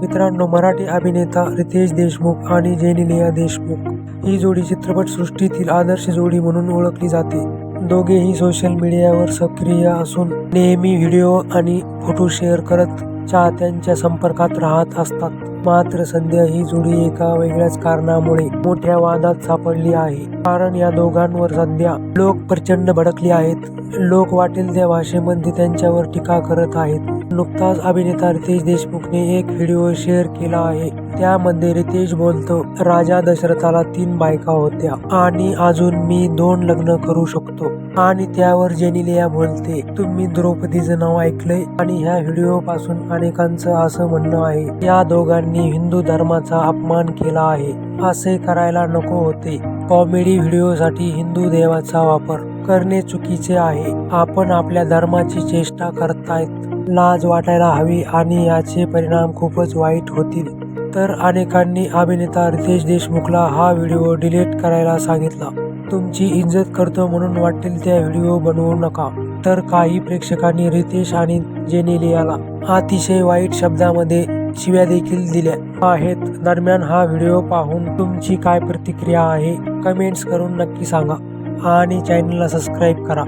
मित्रांनो मराठी अभिनेता रितेश देशमुख आणि जेनिलिया देशमुख ही जोडी चित्रपटसृष्टीतील आदर्श जोडी म्हणून ओळखली जाते. दोघेही सोशल मीडियावर सक्रिय असून नेहमी व्हिडिओ आणि फोटो शेअर करत चाहत्यांच्या संपर्कात राहत असतात. मात्र सध्या ही जोडी एका वेगळ्याच कारणामुळे मोठ्या वादात सापडली आहे. कारण या दोघांवर सध्या लोक प्रचंड भडकले आहेत. लोक वाटेल त्या भाषेमध्ये त्यांच्यावर टीका करत आहेत. नुकताच अभिनेता रितेश देशमुखने एक व्हिडिओ शेअर केला आहे. त्यामध्ये रितेश बोलतो राजा दशरथाला तीन बायका होत्या आणि अजून मी दोन लग्न करू शकतो. आणि त्यावर जेनिलिया बोलते तुम्ही द्रौपदीचं नाव ऐकलंय आणि ह्या व्हिडिओ पासून अनेकांचं असं म्हणणं आहे. या दोघांनी हिंदू धर्माचा अपमान केला आहे. असे करायला नको होते. कॉमेडी व्हिडिओसाठी हिंदू देवाचा वापर करणे चुकीचे आहे. आपण आपल्या धर्माची चेष्टा करतायत. लाज वाटायला हवी आणि याचे परिणाम खूपच वाईट होतील. तर अनेकांनी अभिनेता रितेश देशमुखला हा व्हिडिओ डिलीट करायला सांगितला. तुमची इज्जत करतो म्हणून वाटेल त्या व्हिडिओ बनवू नका तर काही प्रेक्षकांनी रितेश आणि जेनेलियाला अतिशय वाईट शब्दामध्ये शिव्या देखील दिल्या आहेत. दरम्यान हा व्हिडिओ पाहून तुमची काय प्रतिक्रिया आहे कमेंट्स करून नक्की सांगा आणि चॅनलला सबस्क्राईब करा.